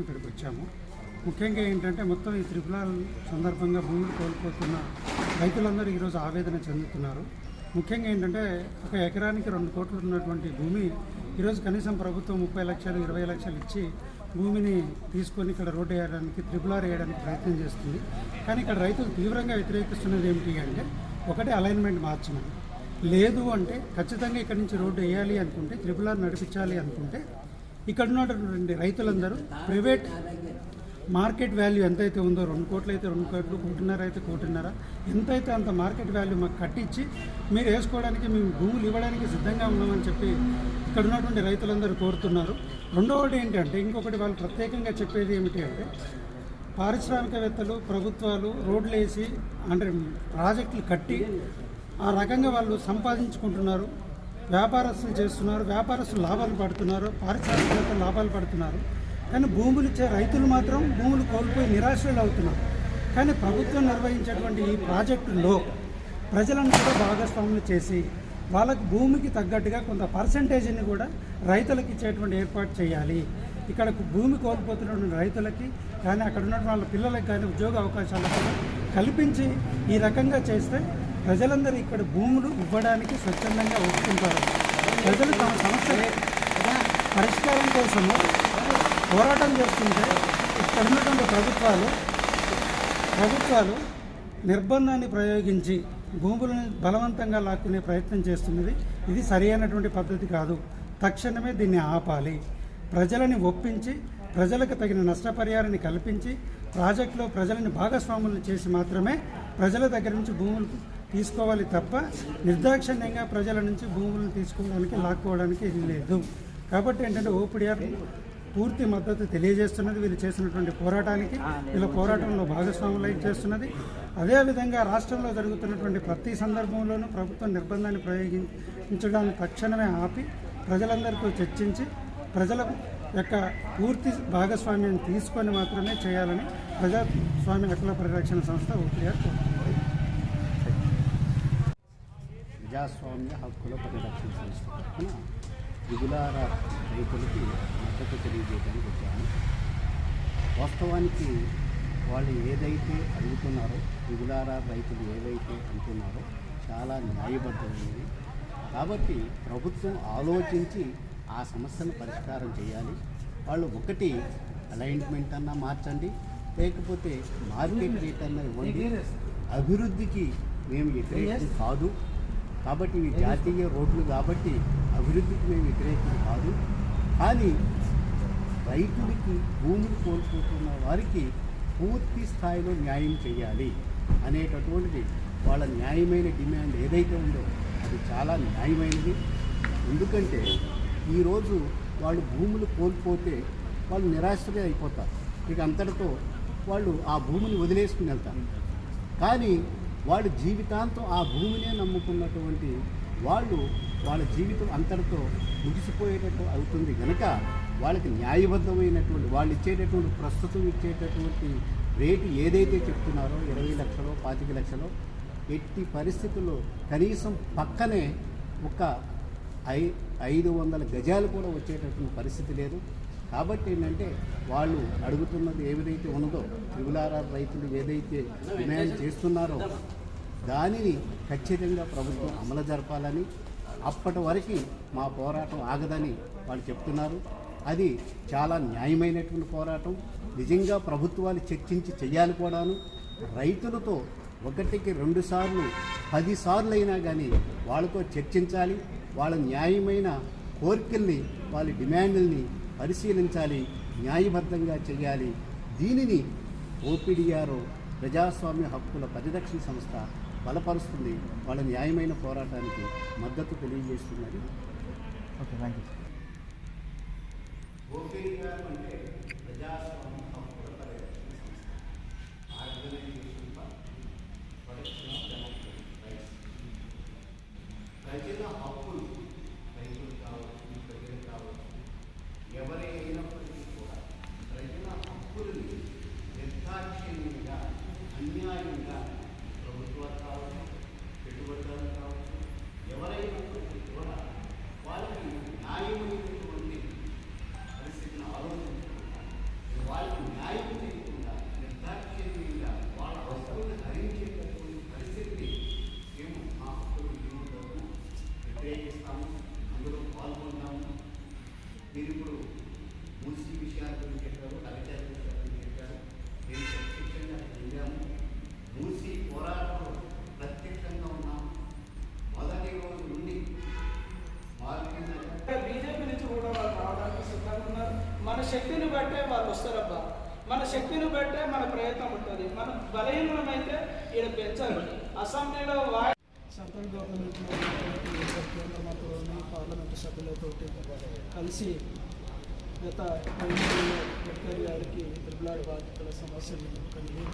ఇక్కడికి వచ్చాము. ముఖ్యంగా ఏంటంటే మొత్తం ఈ త్రిపులాల సందర్భంగా భూములు కోల్పోతున్న రైతులందరూ ఈరోజు ఆవేదన చెందుతున్నారు. ముఖ్యంగా ఏంటంటే ఒక ఎకరానికి రెండు కోట్లు ఉన్నటువంటి భూమి ఈరోజు కనీసం ప్రభుత్వం ముప్పై లక్షలు ఇరవై లక్షలు ఇచ్చి భూమిని తీసుకొని ఇక్కడ రోడ్డు వేయడానికి త్రిపులార్ వేయడానికి ప్రయత్నం చేస్తుంది. కానీ ఇక్కడ రైతులు తీవ్రంగా వ్యతిరేకిస్తున్నది ఏమిటి అంటే ఒకటి అలైన్మెంట్ మార్చడం లేదు అంటే ఖచ్చితంగా ఇక్కడ నుంచి రోడ్డు వేయాలి అనుకుంటే త్రిపులార్ నడిపించాలి అనుకుంటే ఇక్కడ ఉన్నటువంటి రైతులందరూ ప్రైవేట్ మార్కెట్ వాల్యూ ఎంతైతే ఉందో రెండు కోట్లు అయితే రెండు కోట్లు కోటిన్నర అయితే కోటిన్నర ఎంతైతే అంత మార్కెట్ వాల్యూ మాకు కట్టించి మీరు వేసుకోవడానికి మేము భూములు ఇవ్వడానికి సిద్ధంగా ఉన్నామని చెప్పి ఇక్కడ ఉన్నటువంటి రైతులందరూ కోరుతున్నారు. రెండవది ఏంటంటే ఇంకొకటి వాళ్ళు ప్రత్యేకంగా చెప్పేది ఏమిటి అంటే పారిశ్రామికవేత్తలు ప్రభుత్వాలు రోడ్లు వేసి అంటే ప్రాజెక్టులు కట్టి ఆ రకంగా వాళ్ళు సంపాదించుకుంటున్నారు. వ్యాపారస్తులు చేస్తున్నారు వ్యాపారస్తులు లాభాలు పడుతున్నారు పారిశ్రామికవేత్తలు లాభాలు పడుతున్నారు. కానీ భూములు ఇచ్చే రైతులు మాత్రం భూములు కోల్పోయి నిరాశలు అవుతున్నారు. కానీ ప్రభుత్వం నిర్వహించేటువంటి ఈ ప్రాజెక్టుల్లో ప్రజలను కూడా భాగస్వాములు చేసి వాళ్ళకు భూమికి తగ్గట్టుగా కొంత పర్సంటేజ్ని కూడా రైతులకు ఇచ్చేటువంటి ఏర్పాటు చేయాలి. ఇక్కడ భూమి కోల్పోతున్నటువంటి రైతులకి కానీ అక్కడ ఉన్నటువంటి వాళ్ళ పిల్లలకి కానీ ఉద్యోగ అవకాశాలు కూడా కల్పించి ఈ రకంగా చేస్తే ప్రజలందరూ ఇక్కడ భూములు ఇవ్వడానికి స్వచ్ఛందంగా ఒప్పుకుంటారు ప్రజలు తమ సమస్య పరిష్కారం కోసము పోరాటం చేస్తుంటే ఇక్కడ ఉన్నటువంటి ప్రభుత్వాలు ప్రభుత్వాలు నిర్బంధాన్ని ప్రయోగించి భూములను బలవంతంగా లాక్కునే ప్రయత్నం చేస్తున్నది. ఇది సరి అయినటువంటి పద్ధతి కాదు. తక్షణమే దీన్ని ఆపాలి. ప్రజలని ఒప్పించి ప్రజలకు తగిన నష్టపరిహారాన్ని కల్పించి ప్రాజెక్టులో ప్రజలని భాగస్వాములు చేసి మాత్రమే ప్రజల దగ్గర నుంచి భూములు తీసుకోవాలి తప్ప నిర్దాక్షిణ్యంగా ప్రజల నుంచి భూములను తీసుకోవడానికి లాక్కోవడానికి ఇది లేదు. కాబట్టి ఏంటంటే ఓపీడీఆర్ పూర్తి మద్దతు తెలియజేస్తున్నది. వీళ్ళు చేసినటువంటి పోరాటానికి వీళ్ళ పోరాటంలో భాగస్వాములు చేస్తున్నది అదేవిధంగా రాష్ట్రంలో జరుగుతున్నటువంటి ప్రతి సందర్భంలోనూ ప్రభుత్వం నిర్బంధాన్ని ప్రయోగించడాన్ని తక్షణమే ఆపి ప్రజలందరితో చర్చించి ప్రజల యొక్క పూర్తి భాగస్వామ్యాన్ని తీసుకొని మాత్రమే చేయాలని ప్రజాస్వామ్య హక్కుల పరిరక్షణ సంస్థ ఓపీఆర్ కోరుతుంది. ప్రజాస్వామ్య హక్కుల పరిరక్షణ సంస్థ తరఫున విగులార రైతులకి మద్దతు తెలియజేయడానికి వచ్చాము వాస్తవానికి వాళ్ళు ఏదైతే అడుగుతున్నారో విగులార రైతులు ఏదైతే అంటున్నారో చాలా న్యాయబద్ధమైనది కాబట్టి ప్రభుత్వం ఆలోచించి ఆ సమస్యను పరిష్కారం చేయాలి. వాళ్ళు ఒకటి అలైన్మెంట్ అన్నా మార్చండి లేకపోతే మార్కెట్ రేట్ అన్నా ఇవ్వండి. అభివృద్ధికి మేము వ్యతిరేకం కాదు. కాబట్టి ఇవి జాతీయ రోడ్లు కాబట్టి అభివృద్ధికి మేము వ్యతిరేకం కాదు. కానీ రైతులకి భూములు కోల్పోతున్న వారికి పూర్తి స్థాయిలో న్యాయం చేయాలి అనేటటువంటిది వాళ్ళ న్యాయమైన డిమాండ్ ఏదైతే ఉందో అది చాలా న్యాయమైనది. ఎందుకంటే ఈరోజు వాళ్ళు భూములు కోల్పోతే వాళ్ళు నిరాశ్రయ అయిపోతారు. ఇక అంతటితో వాళ్ళు ఆ భూమిని వదిలేసుకుని వెళ్తారు. కానీ వాళ్ళ జీవితాంతం ఆ భూమినే నమ్ముకున్నటువంటి వాళ్ళు వాళ్ళ జీవితం అంతటితో ముగిసిపోయేటట్టు అవుతుంది కనుక వాళ్ళకి న్యాయబద్ధమైనటువంటి వాళ్ళు ఇచ్చేటటువంటి ప్రస్తుతం ఇచ్చేటటువంటి రేటు ఏదైతే చెప్తున్నారో ఇరవై లక్షలో పాతిక లక్షలో ఎట్టి పరిస్థితుల్లో కనీసం పక్కనే ఒక ఐ ఐదు వందల గజాలు కూడా వచ్చేటటువంటి పరిస్థితి లేదు. కాబట్టి ఏంటంటే వాళ్ళు అడుగుతున్నది ఏదైతే ఉన్నదో త్రిపులార రైతులు ఏదైతే డిమాండ్ చేస్తున్నారో దానిని ఖచ్చితంగా ప్రభుత్వం అమలు జరపాలని అప్పటి వరకు మా పోరాటం ఆగదని వాళ్ళు చెప్తున్నారు. అది చాలా న్యాయమైనటువంటి పోరాటం. నిజంగా ప్రభుత్వాలు చర్చించి చేయాలి కూడాను. రైతులతో ఒకటికి రెండు సార్లు పదిసార్లు అయినా కానీ వాళ్ళతో చర్చించాలి. వాళ్ళ న్యాయమైన కోరికల్ని వాళ్ళ డిమాండ్ల్ని పరిశీలించాలి న్యాయబద్ధంగా చేయాలి దీనిని ఓపీడీఆర్ ప్రజాస్వామ్య హక్కుల పరిరక్షణ సంస్థ బలపరుస్తుంది. వాళ్ళ న్యాయమైన పోరాటానికి మద్దతు తెలియజేస్తున్నది. ఓకే థ్యాంక్ యూ శక్తిని బట్టే వాళ్ళు వస్తారబ్బా. మన శక్తిని బట్టే మన ప్రయత్నం ఉంటుంది. మన బలహీనమైతే ఈడ పెంచాలి అసెంబ్లీలో వాయి సభ్యులతో కలిసి గత గడ్కరీ గారికి త్రిపులాడి బాధితుల సమస్యలు కలిగి